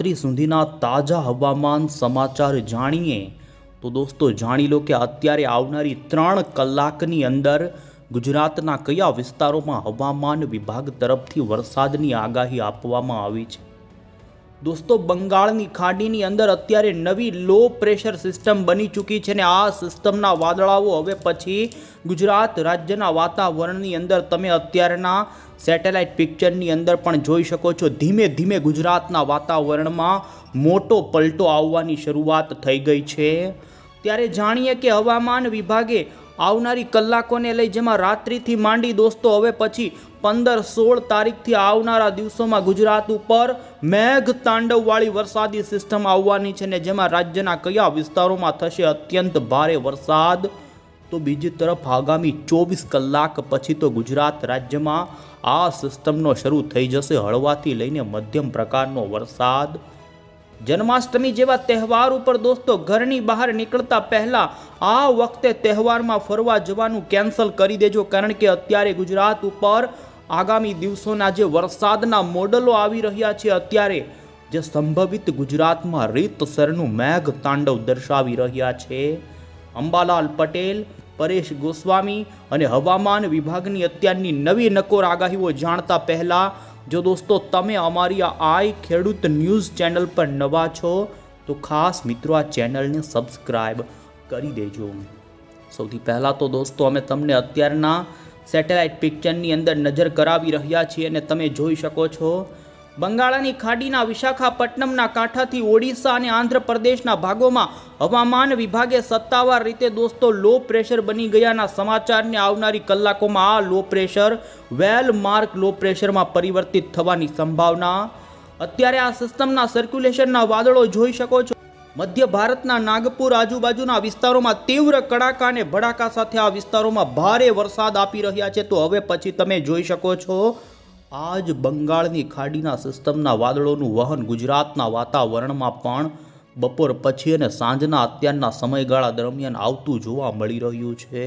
રાત્રિ સુધીના તાજા હવામાન સમાચાર જાણીએ તો દોસ્તો જાણી લો કે અત્યારે આવનારી ત્રણ કલાકની અંદર ગુજરાતના કયા વિસ્તારોમાં હવામાન વિભાગ તરફથી વરસાદની આગાહી આપવામાં આવી છે? દોસ્તો, બંગાળની ખાડીની અંદર અત્યારે નવી લો પ્રેશર સિસ્ટમ બની ચૂકી છે ને આ સિસ્ટમના વાદળાઓ હવે પછી ગુજરાત રાજ્યના વાતાવરણની અંદર તમે અત્યારના સેટેલાઇટ પિક્ચરની અંદર પણ જોઈ શકો છો. ધીમે ધીમે ગુજરાતના વાતાવરણમાં મોટો પલટો આવવાની શરૂઆત થઈ ગઈ છે. ત્યારે જાણીએ કે હવામાન વિભાગે આવનારી કલાકોને લઈ જેમાં રાત્રિથી માંડી દોસ્તો, હવે પછી પંદર સોળ તારીખથી આવનારા દિવસોમાં ગુજરાત ઉપર મેઘ તાંડવવાળી વરસાદી સિસ્ટમ આવવાની છે ને જેમાં રાજ્યના કયા વિસ્તારોમાં થશે અત્યંત ભારે વરસાદ? તો બીજી તરફ આગામી ચોવીસ કલાક પછી તો ગુજરાત રાજ્યમાં આ સિસ્ટમનો શરૂ થઈ જશે હળવાથી લઈને મધ્યમ પ્રકારનો વરસાદ. જન્માષ્ટમી જેવા તહેવાર ઉપર દોસ્તો ઘરની બહાર નીકળતા પહેલાં આ વખતે તહેવારમાં ફરવા જવાનું કેન્સલ કરી દેજો કારણ કે અત્યારે ગુજરાત ઉપર આગામી દિવસોના જે વરસાદના મોડલો આવી રહ્યા છે અત્યારે, જે સંભવિત ગુજરાતમાં રીતસરનું મેઘ તાંડવ દર્શાવી રહ્યા છે. અંબાલાલ પટેલ, પરેશ ગોસ્વામી અને હવામાન વિભાગની અત્યારની નવી નકોર આગાહીઓ જાણતા પહેલાં, જો દોસ્તો, તમે અમારી આ આઈ ખેડૂત ન્યૂઝ ચેનલ પર નવા છો, તો ખાસ મિત્રો આ ચેનલને સબસ્ક્રાઈબ કરી દેજો. સૌથી પહેલાં તો દોસ્તો, અમે તમને અત્યારના સેટેલાઇટ પિક્ચરની અંદર નજર કરાવી રહ્યા છીએ અને તમે જોઈ શકો છો, બંગાળાની ખાડીના વિશાખાપટ્ટનમના કાંઠાથી ઓડિશા અને આંધ્રપ્રદેશના ભાગોમાં હવામાન વિભાગે સત્તાવાર રીતે દોસ્તો લો પ્રેશર બની ગયાના સમાચારને આવનારી કલાકોમાં આ લો પ્રેશર વેલ માર્ક લો પ્રેશરમાં પરિવર્તિત થવાની સંભાવના. અત્યારે આ સિસ્ટમના સર્ક્યુલેશનના વાદળો જોઈ શકો છો. મધ્ય ભારતના નાગપુર આજુબાજુના વિસ્તારોમાં તીવ્ર કડાકા અને ભડાકા સાથે આ વિસ્તારોમાં ભારે વરસાદ આપી રહ્યા છે. તો હવે પછી તમે જોઈ શકો છો, આજ બંગાળની ખાડીના સિસ્ટમના વાદળોનું વહન ગુજરાતના વાતાવરણમાં પણ બપોર પછી અને સાંજના અત્યારના સમયગાળા દરમિયાન આવતું જોવા મળી રહ્યું છે.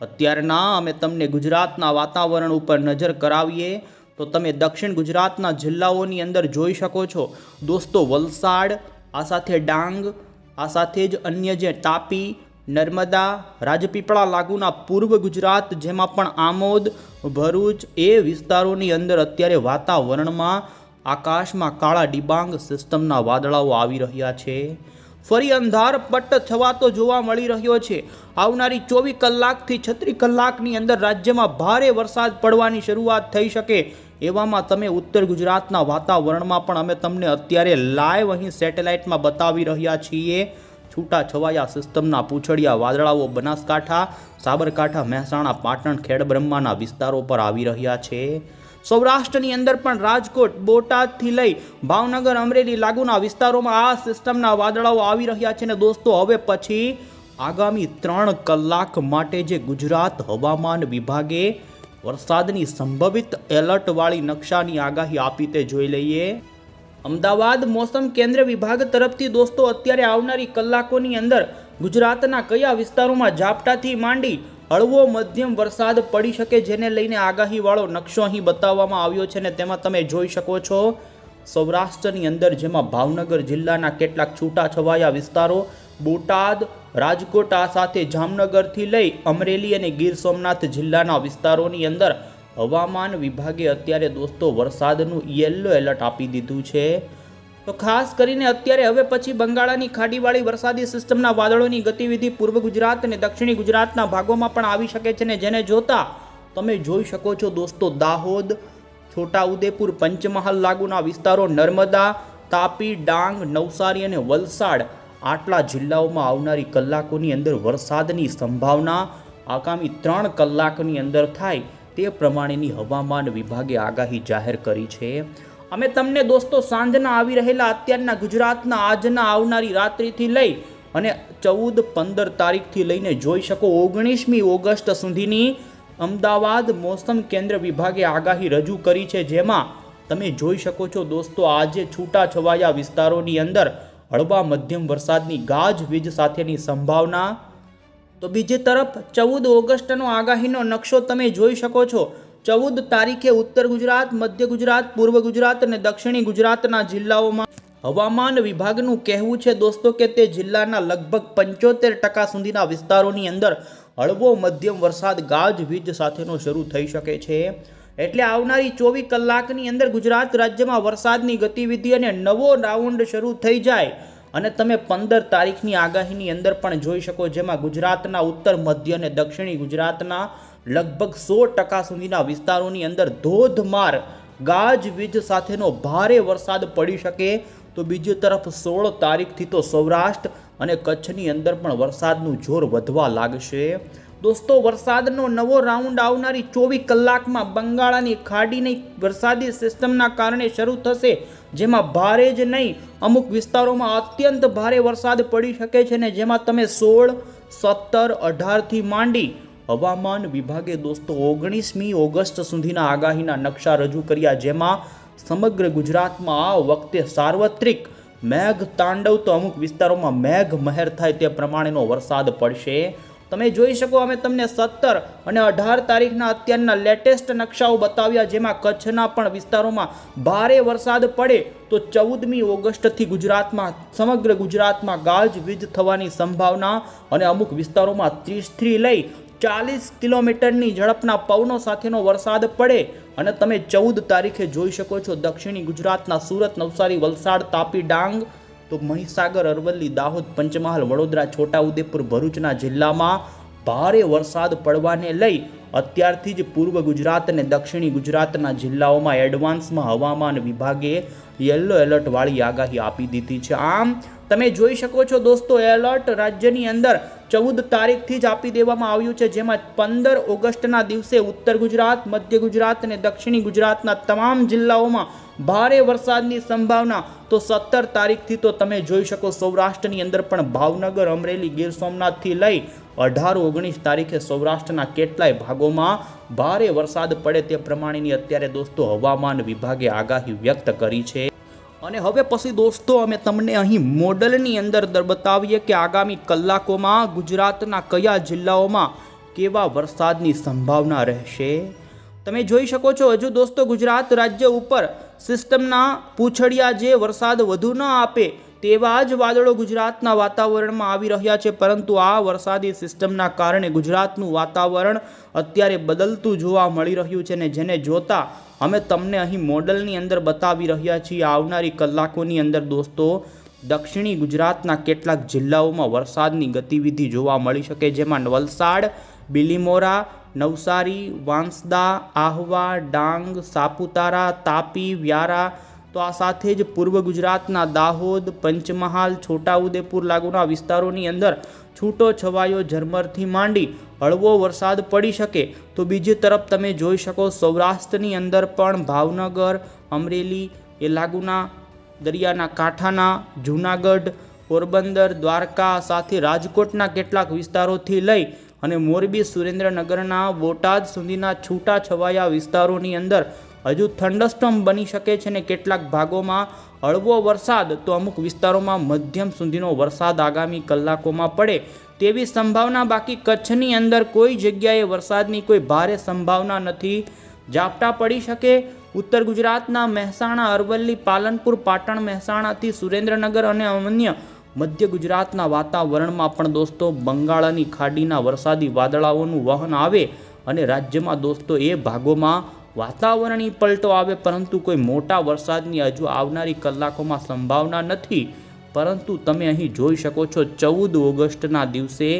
અત્યારના અમે તમને ગુજરાતના વાતાવરણ ઉપર નજર કરાવીએ, તો તમે દક્ષિણ ગુજરાતના જિલ્લાઓની અંદર જોઈ શકો છો. દોસ્તો, વલસાડ આ સાથે ડાંગ, આ સાથે જ અન્ય જે તાપી, નર્મદા, રાજપીપળા લાગુના પૂર્વ ગુજરાત, જેમાં પણ આમોદ, ભરૂચ એ વિસ્તારોની અંદર અત્યારે વાતાવરણમાં આકાશમાં કાળા ડિબાંગ સિસ્ટમના વાદળાઓ આવી રહ્યા છે. ફરી અંધાર પટ્ટ થવાતો જોવા મળી રહ્યો છે. આવનારી ચોવીસ કલાકથી છત્રીસ કલાકની અંદર રાજ્યમાં ભારે વરસાદ પડવાની શરૂઆત થઈ શકે એવામાં તમે ઉત્તર ગુજરાતના વાતાવરણમાં પણ અમે તમને અત્યારે લાઈવ અહીં સેટેલાઇટમાં બતાવી રહ્યા છીએ. છૂટા છવાયા સિસ્ટમના પૂંછડિયા વાદળાઓ બનાસકાંઠા, સાબરકાંઠા, મહેસાણા, પાટણ, ખેડબ્રહ્માના વિસ્તારો પર આવી રહ્યા છે. સૌરાષ્ટ્રની અંદર પણ રાજકોટ, બોટાદથી લઈ ભાવનગર, અમરેલી લાગુના વિસ્તારોમાં આ સિસ્ટમના વાદળાઓ આવી રહ્યા છે ને દોસ્તો, હવે પછી આગામી ત્રણ કલાક માટે જે ગુજરાત હવામાન વિભાગે વરસાદની સંભવિત એલર્ટવાળી નકશાની આગાહી આપી તે જોઈ લઈએ. અમદાવાદ મોસમ કેન્દ્ર વિભાગ તરફથી દોસ્તો, અત્યારે આવનારી કલાકોની અંદર ગુજરાતના કયા વિસ્તારોમાં ઝાપટાથી માંડી હળવો મધ્યમ વરસાદ પડી શકે જેને લઈને આગાહીવાળો નકશો અહીં બતાવવામાં આવ્યો છે ને તેમાં તમે જોઈ શકો છો, સૌરાષ્ટ્રની અંદર જેમાં ભાવનગર જિલ્લાના કેટલાક છૂટાછવાયા વિસ્તારો, બોટાદ રાજકોટ આ સાથે જામનગરથી લઈ અમરેલી અને ગીર સોમનાથ જિલ્લાના વિસ્તારોની અંદર હવામાન વિભાગે અત્યારે દોસ્તો વરસાદનું યલો એલર્ટ આપી દીધું છે. તો ખાસ કરીને અત્યારે હવે પછી બંગાળાની ખાડીવાળી વરસાદી સિસ્ટમના વાદળોની ગતિવિધિ પૂર્વ ગુજરાત અને દક્ષિણી ગુજરાતના ભાગોમાં પણ આવી શકે છે ને જેને જોતા તમે જોઈ શકો છો દોસ્તો દાહોદ, છોટાઉદેપુર, પંચમહાલ લાગુના વિસ્તારો નર્મદા, તાપી, ડાંગ, નવસારી અને વલસાડ આટલા જિલ્લાઓમાં આવનારી કલાકોની અંદર વરસાદની સંભાવના આગામી ત્રણ કલાકની અંદર થાય તે પ્રમાણેની હવામાન વિભાગે આગાહી જાહેર કરી છે. અમે તમને દોસ્તો સાંજના આવી રહેલા અત્યારના ગુજરાતના આજના આવનારી રાત્રિથી લઈ અને ચૌદ પંદર તારીખથી લઈને જોઈ શકો ઓગણીસમી ઓગસ્ટ સુધીની અમદાવાદ મોસમ કેન્દ્ર વિભાગે આગાહી રજૂ કરી છે. જેમાં તમે જોઈ શકો છો દોસ્તો આજે છૂટાછવાયા વિસ્તારોની અંદર હળવા મધ્યમ વરસાદની ગાજવીજ સાથેની સંભાવના? તો બીજી તરફ, ચૌદ ઓગસ્ટનો આગાહીનો નકશો તમે જોઈ શકો છો. ચૌદ તારીખે ઉત્તર ગુજરાત, મધ્ય ગુજરાત, પૂર્વ ગુજરાત અને દક્ષિણી ગુજરાતના જિલ્લાઓમાં હવામાન વિભાગનું કહેવું છે દોસ્તો કે તે જિલ્લાના લગભગ પંચોતેર ટકા સુધીના વિસ્તારોની અંદર હળવો મધ્યમ વરસાદ ગાજવીજ સાથેનો શરૂ થઈ શકે છે. એટલે આવનારી ચોવીસ કલાકની અંદર ગુજરાત રાજ્યમાં વરસાદની ગતિવિધિ અને નવો રાઉન્ડ શરૂ થઈ જાય. અને તમે પંદર તારીખની આગાહીની અંદર પણ જોઈ શકો જેમાં ગુજરાતના ઉત્તર, મધ્ય અને દક્ષિણી ગુજરાતના લગભગ સો ટકા સુધીના વિસ્તારોની અંદર ધોધમાર ગાજવીજ સાથેનો ભારે વરસાદ પડી શકે. તો બીજી તરફ સોળ તારીખથી તો સૌરાષ્ટ્ર અને કચ્છની અંદર પણ વરસાદનું જોર વધવા લાગશે. દોસ્તો, વરસાદનો નવો રાઉન્ડ આવનારી ચોવીસ કલાકમાં બંગાળાની ખાડીની વરસાદી સિસ્ટમના કારણે શરૂ થશે, જેમાં ભારે જ નહીં, અમુક વિસ્તારોમાં અત્યંત ભારે વરસાદ પડી શકે છે ને જેમાં તમે સોળ, સત્તર, અઢારથી માંડી હવામાન વિભાગે દોસ્તો ઓગણીસમી ઓગસ્ટ સુધીના આગાહીના નકશા રજૂ કર્યા, જેમાં સમગ્ર ગુજરાતમાં આ વખતે સાર્વત્રિક મેઘ તાંડવ તો અમુક વિસ્તારોમાં મેઘ મહેર થાય તે પ્રમાણેનો વરસાદ પડશે. તમે જોઈ શકો, અમે તમને સત્તર અને અઢાર તારીખના અત્યારના લેટેસ્ટ નકશાઓ બતાવ્યા, જેમાં કચ્છના પણ વિસ્તારોમાં ભારે વરસાદ પડે તો ચૌદમી ઓગસ્ટથી ગુજરાતમાં, સમગ્ર ગુજરાતમાં ગાજવીજ થવાની સંભાવના અને અમુક વિસ્તારોમાં ત્રીસથી લઈ ચાલીસ કિલોમીટરની ઝડપના પવનો સાથેનો વરસાદ પડે. અને તમે ચૌદ તારીખે જોઈ શકો છો, દક્ષિણી ગુજરાતના સુરત નવસારી વલસાડ તાપી ડાંગ તો મહીસાગર, અરવલ્લી, દાહોદ, પંચમહાલ, વડોદરા, છોટાઉદેપુર, ભરૂચના જિલ્લામાં ભારે વરસાદ પડવાને લઈ અત્યારથી જ પૂર્વ ગુજરાત અને દક્ષિણી ગુજરાતના જિલ્લાઓમાં એડવાન્સમાં હવામાન વિભાગે યલો એલર્ટવાળી આગાહી આપી દીધી છે. આમ, તમે જોઈ શકો છો દોસ્તો, એલર્ટ રાજ્યની અંદર ચૌદ તારીખથી જ આપી દેવામાં આવ્યું છે, જેમાં પંદર ઓગસ્ટના દિવસે ઉત્તર ગુજરાત, મધ્ય ગુજરાત અને દક્ષિણી ગુજરાતના તમામ જિલ્લાઓમાં ભારે વરસાદની સંભાવના. તો સત્તર તારીખથી તો તમે જોઈ શકો સૌરાષ્ટ્રની અંદર પણ ભાવનગર, અમરેલી, ગીર સોમનાથથી લઈ અઢાર, ઓગણીસ તારીખે સૌરાષ્ટ્રના કેટલાય ભાગોમાં ભારે વરસાદ પડે તે પ્રમાણેની અત્યારે દોસ્તો હવામાન વિભાગે આગાહી વ્યક્ત કરી છે. અને હવે પછી દોસ્તો, અમે તમને અહીં મોડલની અંદર દર બતાવીએ કે આગામી કલાકોમાં ગુજરાતના કયા જિલ્લાઓમાં કેવા વરસાદની સંભાવના રહેશે. તમે જોઈ શકો છો, હજુ દોસ્તો ગુજરાત રાજ્ય ઉપર સિસ્ટમના પૂંછડિયા જે વરસાદ વધુ ન આપે તેવા જ વાદળો ગુજરાતના વાતાવરણમાં આવી રહ્યા છે. પરંતુ આ વરસાદી સિસ્ટમના કારણે ગુજરાતનું વાતાવરણ અત્યારે બદલતું જોવા મળી રહ્યું છે ને જેને જોતા અમે તમને અહીં મોડલની અંદર બતાવી રહ્યા છીએ. આવનારી કલાકોની અંદર દોસ્તો દક્ષિણી ગુજરાતના કેટલાક જિલ્લાઓમાં વરસાદની ગતિવિધિ જોવા મળી શકે, જેમાં વલસાડ બિલીમોરા નવસારી, વાંસદા, આહવા, ડાંગ, સાપુતારા, તાપી, વ્યારા, તો આ સાથે જ પૂર્વ ગુજરાતના દાહોદ, પંચમહાલ, છોટાઉદેપુર લાગુના વિસ્તારોની અંદર છૂટો છવાયો ઝરમરથી માંડી હળવો વરસાદ પડી શકે તો બીજી તરફ તમે જોઈ શકો સૌરાષ્ટ્રની અંદર પણ ભાવનગર, અમરેલી, એ લાગુના દરિયાના કાંઠાના, જૂનાગઢ, પોરબંદર, દ્વારકા સાથે રાજકોટના કેટલાક વિસ્તારોથી લઈ અને મોરબી સુરેન્દ્રનગરના બોટાદ સુધીના છૂટા છવાયા વિસ્તારોની અંદર હજુ થંડરસ્ટોમ બની શકે છે ને કેટલાક ભાગોમાં હળવો વરસાદ તો અમુક વિસ્તારોમાં મધ્યમ સુધીનો વરસાદ આગામી કલાકોમાં પડે તેવી સંભાવના બાકી કચ્છની અંદર કોઈ જગ્યાએ વરસાદની કોઈ ભારે સંભાવના નથી. ઝાપટા પડી શકે. ઉત્તર ગુજરાતના મહેસાણા, અરવલ્લી, પાલનપુર, પાટણ, મહેસાણાથી સુરેન્દ્રનગર અને અન્ય મધ્ય ગુજરાતના વાતાવરણમાં પણ દોસ્તો બંગાળની ખાડીના વરસાદી વાદળાઓનું વહન આવે અને રાજ્યમાં દોસ્તો એ ભાગોમાં વાતાવરણીય પલટો આવે, પરંતુ કોઈ મોટા વરસાદની હજુ આવનારી કલાકોમાં સંભાવના નથી. પરંતુ તમે અહીં જોઈ શકો છો, ચૌદ ઓગસ્ટના દિવસે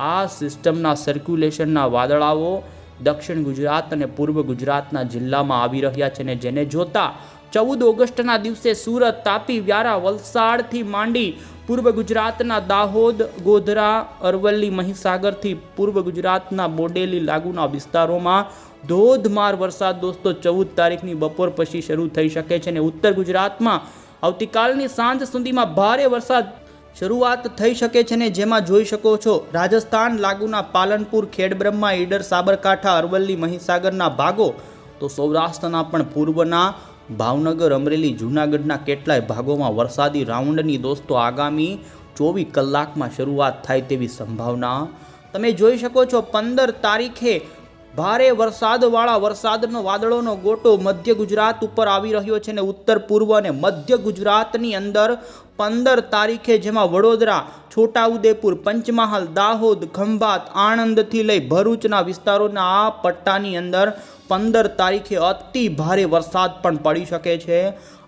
આ સિસ્ટમના સર્ક્યુલેશનના વાદળાઓ દક્ષિણ ગુજરાત અને પૂર્વ ગુજરાતના જિલ્લામાં આવી રહ્યા છે ને જેને જોતા ચૌદ ઓગસ્ટના દિવસે સુરત તાપી વ્યારા વલસાડથી માંડી પૂર્વ ગુજરાતના દાહોદ, ગોધરા, અરવલ્લી, મહીસાગરથી પૂર્વ ગુજરાતના બોડેલી લાગુના વિસ્તારોમાં ધોધમાર વરસાદ. દોસ્તો, ચૌદ તારીખની બપોર પછી શરૂ થઈ શકે છે અને ઉત્તર ગુજરાતમાં આવતીકાલની સાંજ સુધીમાં ભારે વરસાદ શરૂઆત થઈ શકે છે ને જેમાં જોઈ શકો છો, રાજસ્થાન લાગુના પાલનપુર, ખેડબ્રહ્મા, ઈડર, સાબરકાંઠા, અરવલ્લી, મહીસાગરના ભાગો. તો સૌરાષ્ટ્રના પણ પૂર્વના ભાવનગર, અમરેલી, જૂનાગઢના કેટલાય ભાગોમાં વરસાદી રાઉન્ડની દોસ્તો આગામી ચોવીસ કલાકમાં શરૂઆત થાય તેવી સંભાવના. તમે જોઈ શકો છો, પંદર તારીખે ભારે વરસાદવાળા વરસાદનો વાદળોનો ગોટો મધ્ય ગુજરાત ઉપર આવી રહ્યો છે ને ઉત્તર પૂર્વ અને મધ્ય ગુજરાતની અંદર પંદર તારીખે જેમાં વડોદરા, છોટાઉદેપુર, પંચમહાલ, દાહોદ, ખંભાત, આણંદથી લઈ ભરૂચના વિસ્તારોના આ પટ્ટાની અંદર પંદર તારીખે અતિ ભારે વરસાદ પણ પડી શકે છે.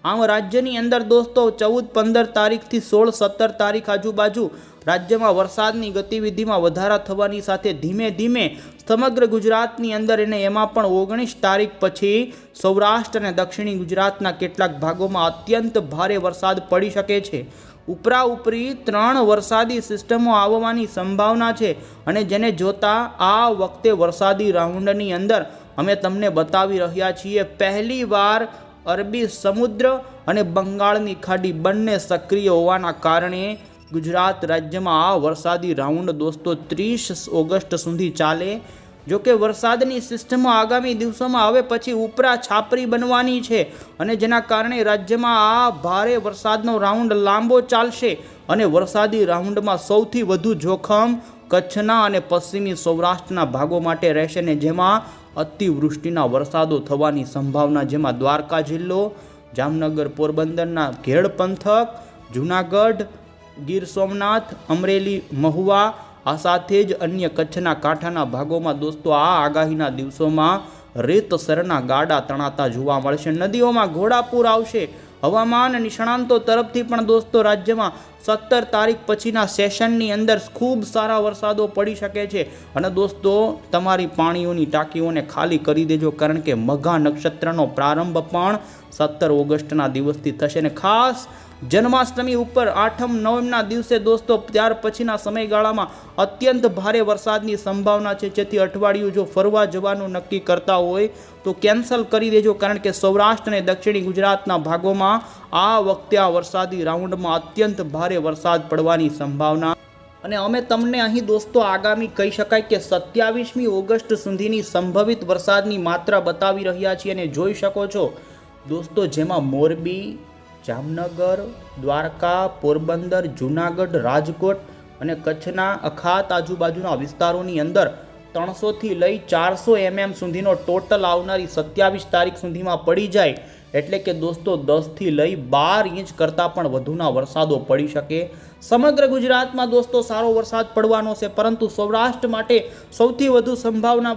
આમ રાજ્યની અંદર દોસ્તો ચૌદ, પંદર તારીખથી સોળ, સત્તર તારીખ આજુબાજુ રાજ્યમાં વરસાદની ગતિવિધિમાં વધારા થવાની સાથે ધીમે ધીમે સમગ્ર ગુજરાતની અંદર અને એમાં પણ ઓગણીસ તારીખ પછી સૌરાષ્ટ્ર અને દક્ષિણી ગુજરાતના કેટલાક ભાગોમાં અત્યંત ભારે વરસાદ પડી શકે છે. ઉપરાઉપરી ત્રણ વરસાદી સિસ્ટમો આવવાની સંભાવના છે અને જેને જોતા આ વખતે વરસાદી રાઉન્ડની અંદર અમે તમને બતાવી રહ્યા છીએ. પહેલી વાર અરબી સમુદ્ર અને બંગાળની ખાડી બંને સક્રિય હોવાના કારણે ગુજરાત રાજ્યમાં આ વરસાદી રાઉન્ડ દોસ્તો ત્રીસ ઓગસ્ટ સુધી ચાલે. જો કે વરસાદની સિસ્ટમ આગામી દિવસોમાં હવે પછી ઉપરા છાપરી બનવાની છે અને જેના કારણે રાજ્યમાં આ ભારે વરસાદનો રાઉન્ડ લાંબો ચાલશે અને વરસાદી રાઉન્ડમાં સૌથી વધુ જોખમ કચ્છના અને પશ્ચિમી સૌરાષ્ટ્રના ભાગો માટે રહેશે ને જેમાં અતિવૃષ્ટિના વરસાદો થવાની સંભાવના, જેમાં દ્વારકા જિલ્લો, જામનગર, પોરબંદરના ઘેડ પંથક, જૂનાગઢ, ગીર સોમનાથ, અમરેલી, મહુવા, આ સાથે જ અન્ય કચ્છના કાંઠાના ભાગોમાં દોસ્તો આ આગાહીના દિવસોમાં રેતસરના ગાડા તણાતા જોવા મળશે. નદીઓમાં ઘોડાપૂર આવશે. હવામાન નિષ્ણાંતો તરફથી પણ દોસ્તો, રાજ્યમાં સત્તર તારીખ પછીના સેશનની અંદર ખૂબ સારા વરસાદો પડી શકે છે. અને દોસ્તો, તમારી પાણીઓની ટાંકીઓને ખાલી કરી દેજો, કારણ કે મઘા નક્ષત્રનો પ્રારંભ પણ સત્તર ઓગસ્ટના દિવસથી થશે. અને ખાસ જન્માષ્ટમી ઉપર આઠમ નવમના દિવસે દોસ્તો, ત્યાર પછીના સમયગાળામાં અત્યંત ભારે વરસાદની સંભાવના છે. જેથી અઠવાડિયું જો ફરવા જવાનું નક્કી કરતા હોય, તો કેન્સલ કરી દેજો. કારણ કે સૌરાષ્ટ્ર અને દક્ષિણી ગુજરાતના ભાગોમાં આ વખતે આ વરસાદી રાઉન્ડમાં અત્યંત ભારે વરસાદ પડવાની સંભાવના. અને અમે તમને અહીં દોસ્તો આગામી કહી શકાય કે સત્યાવીસમી ઓગસ્ટ સુધીની સંભવિત વરસાદની માત્રા બતાવી રહ્યા છીએ અને જોઈ શકો છો. દોસ્તો, જેમાં મોરબી જામનગર, દ્વારકા, પોરબંદર, જૂનાગઢ, રાજકોટ અને કચ્છના અખાત આજુબાજુના વિસ્તારોની અંદર ત્રણસોથી લઈ ચારસો એમએમ સુધીનો ટોટલ આવનારી સત્યાવીસ તારીખ સુધીમાં પડી જાય. એટલે કે દોસ્તો, દસથી લઈ બાર ઇંચ કરતાં પણ વધુના વરસાદો પડી શકે. સમગ્ર ગુજરાતમાં દોસ્તો સારો વરસાદ પડવાનો છે, પરંતુ સૌરાષ્ટ્ર માટે સૌથી વધુ સંભાવના